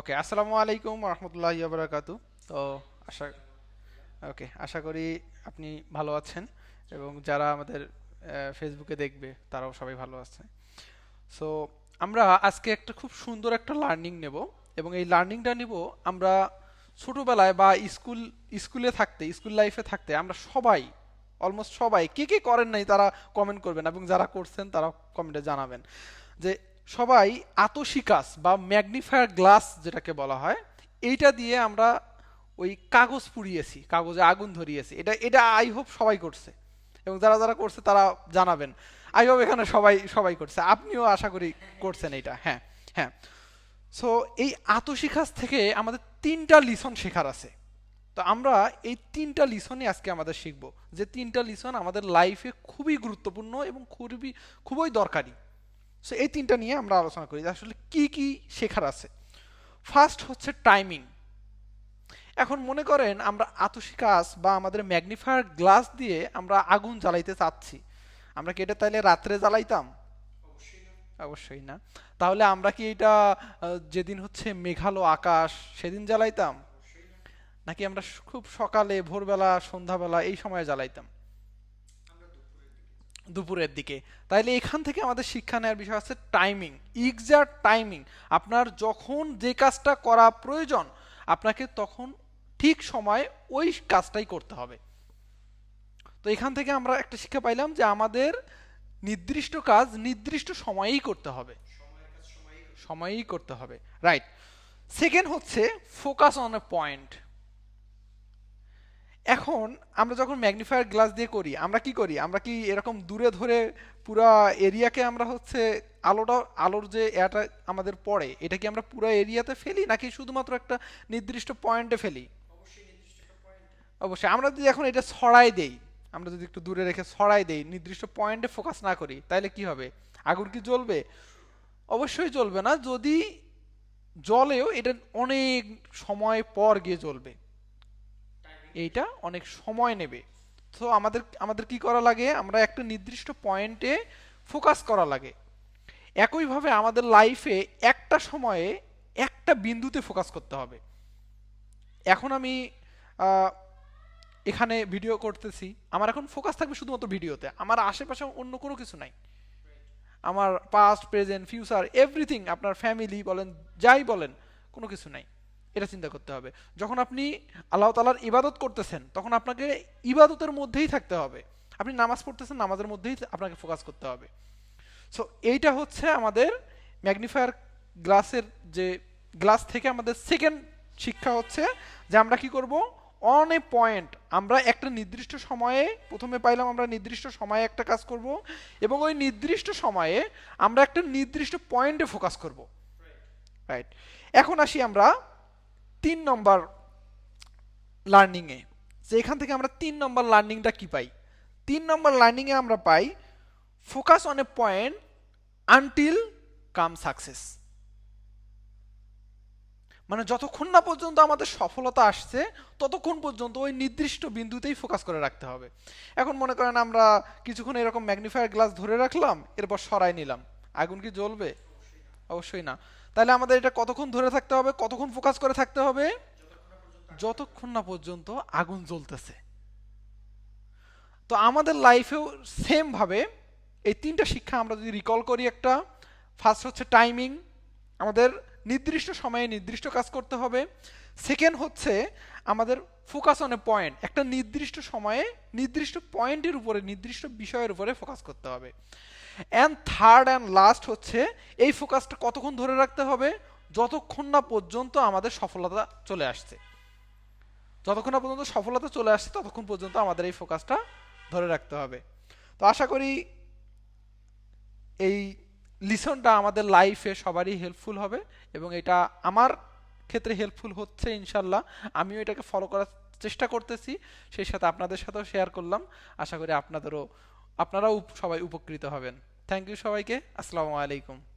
ওকে আসসালামু আলাইকুম রহমতুল্লাহ বারাকাতু তো আশা ওকে আশা করি আপনি ভালো আছেন এবং যারা আমাদের ফেসবুকে দেখবে, তারাও সবাই ভালো আছে। সো আমরা আজকে একটা খুব সুন্দর একটা লার্নিং নেব এবং এই লার্নিংটা নেব আমরা ছোটোবেলায় বা স্কুল স্কুলে থাকতে স্কুল লাইফে থাকতে আমরা সবাই অলমোস্ট সবাই, কে কে করেন নাই তারা কমেন্ট করবেন এবং যারা করছেন তারা কমেন্টে জানাবেন। যে সবাই আতশিকাস বা ম্যাগনিফায়ার গ্লাস যেটাকে বলা হয়, এইটা দিয়ে আমরা ওই কাগজ পুড়িয়েছি, কাগজে আগুন ধরিয়েছি। এটা এটা আই হোপ সবাই করছে। এবং যারা যারা করছে তারা জানাবেন। আই হোপ এখানে সবাই সবাই করছে। আপনিও আশা করি করছেন এটা হ্যাঁ হ্যাঁ। সো এই আতশিকাস থেকে আমাদের তিনটা লিসন শেখার আছে। তো আমরা এই তিনটা লিসনই আজকে আমাদের শিখব। যে তিনটা লিসন আমাদের লাইফে খুবই গুরুত্বপূর্ণ এবং খুবই খুবই দরকারি। সো এই তিনটা নিয়ে আমরা আলোচনা করি যে আসলে কি কি শেখার আছে। ফার্স্ট হচ্ছে টাইমিং এখন মনে করেন আমরা আতসি কাজ বা আমাদের ম্যাগনিফায়ার গ্লাস দিয়ে আমরা আগুন জ্বালাইতে চাচ্ছি। আমরা কি এটা তাইলে রাত্রে জ্বালাইতাম? অবশ্যই না। তাহলে আমরা কি এটা যেদিন হচ্ছে মেঘালো আকাশ সেদিন জ্বালাইতাম? নাকি আমরা খুব সকালে ভোরবেলা সন্ধ্যাবেলা এই সময় জ্বালাইতাম? দুপুরের দিকে। তাইলে এখান থেকে আমাদের শিক্ষা নেওয়ার বিষয় আছে টাইমিং এক্সাক্ট টাইমিং আপনার যখন যে কাজটা করা প্রয়োজন, আপনাকে তখন ঠিক সময় ওই কাজটাই করতে হবে। তো এখান থেকে আমরা একটা শিক্ষা পাইলাম যে আমাদের নির্দিষ্ট কাজ নির্দিষ্ট সময়েই করতে হবে। সময়েই করতে হবে। রাইট সেকেন্ড হচ্ছে ফোকাস অন এ পয়েন্ট এখন আমরা যখন ম্যাগনিফায়ার গ্লাস দিয়ে করি, আমরা কি করি? আমরা কি এরকম দূরে ধরে পুরা এরিয়াকে আমরা হচ্ছে আলোটা, আলোর যে এটা আমাদের পড়ে এটা কি আমরা পুরো এরিয়াতে ফেলি নাকি শুধুমাত্র একটা নির্দিষ্ট পয়েন্টে ফেলি? অবশ্যই আমরা যদি এখন এটা ছড়াই দেই, আমরা যদি একটু দূরে রেখে ছড়াই দেই, নির্দিষ্ট পয়েন্টে ফোকাস না করি, তাহলে কি হবে? আগুন কি জ্বলবে? অবশ্যই জ্বলবে না, যদি জলেও এটা অনেক সময় পর গিয়ে জ্বলবে। এইটা অনেক সময় নেবে। তো আমাদের আমাদের কি করা লাগে? আমরা একটা নির্দিষ্ট পয়েন্টে ফোকাস করা লাগে। একইভাবে আমাদের লাইফে একটা সময়ে একটা বিন্দুতে ফোকাস করতে হবে। এখন আমি এখানে ভিডিও করতেছি। আমার এখন ফোকাস থাকবে শুধুমাত্র ভিডিওতে আমার আশেপাশে অন্য কোনো কিছু নাই। আমার পাস্ট প্রেজেন্ট ফিউচার এভরিথিং আপনার ফ্যামিলি বলেন, যাই বলেন, কোনো কিছু নাই। এটা চিন্তা করতে হবে। যখন আপনি আল্লাহ তালার ইবাদত করতেছেন, তখন আপনাকে ইবাদতের মধ্যেই থাকতে হবে। আপনি নামাজ পড়তেছেন, নামাজের মধ্যেই আপনাকে ফোকাস করতে হবে। সো এইটা হচ্ছে আমাদের ম্যাগনিফায়ার গ্লাসের যে গ্লাস থেকে আমাদের সেকেন্ড শিক্ষা হচ্ছে যে আমরা কি করব? অন এ পয়েন্ট আমরা একটা নির্দিষ্ট সময়ে, প্রথমে পাইলাম আমরা নির্দিষ্ট সময়ে একটা কাজ করব এবং ওই নির্দিষ্ট সময়ে আমরা একটা নির্দিষ্ট পয়েন্টে ফোকাস করব। রাইট এখন আসি আমরা তিন নম্বর লার্নিংয়ে যে এখান থেকে আমরা তিন নম্বর লার্নিংটা কি পাই? তিন নম্বর লার্নিংয়ে আমরা পাই focus on a point until come success মানে যতক্ষণ না পর্যন্ত আমাদের সফলতা আসছে, ততক্ষণ পর্যন্ত ওই নির্দিষ্ট বিন্দুতেই ফোকাস করে রাখতে হবে। এখন মনে করেন আমরা কিছুক্ষণ এরকম ম্যাগনিফায়ার গ্লাস ধরে রাখলাম, এরপর সরাই নিলাম। আগুন কি জ্বলবে? অবশ্যই না। তাহলে আমাদের এটা কতক্ষণ ধরে থাকতে হবে? কতক্ষণ ফোকাস করে থাকতে হবে? যতক্ষণ না পর্যন্ত আগুন জ্বলতেছে। তো আমাদের লাইফেও সেমভাবে এই তিনটা শিক্ষা আমরা যদি রিকল করি একটা ফার্স্ট হচ্ছে টাইমিং আমাদের নির্দিষ্ট সময়ে নির্দিষ্ট কাজ করতে হবে। সেকেন্ড হচ্ছে আমাদের ফোকাস অন এ পয়েন্ট একটা নির্দিষ্ট সময়ে নির্দিষ্ট পয়েন্টের উপরে, নির্দিষ্ট বিষয়ের উপরে ফোকাস করতে হবে। অ্যান্ড থার্ড অ্যান্ড লাস্ট হচ্ছে এই ফোকাসটা কতক্ষণ ধরে রাখতে হবে? যতক্ষণ না পর্যন্ত আমাদের সফলতা চলে আসছে। যতক্ষণ না পর্যন্ত সফলতা চলে আসছে, ততক্ষণ পর্যন্ত আমাদের এই ফোকাসটা ধরে রাখতে হবে। তো আশা করি এই লিসনটা আমাদের লাইফে সবারই হেল্পফুল হবে এবং এটা আমার ক্ষেত্রে হেল্পফুল হচ্ছে ইনশাল্লাহ। আমিও এটাকে ফলো করার চেষ্টা করতেছি, সেই সাথে আপনাদের সাথেও শেয়ার করলাম। আশা করি আপনাদেরও, আপনারাও সবাই উপকৃত হবেন। থ্যাংক ইউ সবাইকে, আসসালামু আলাইকুম।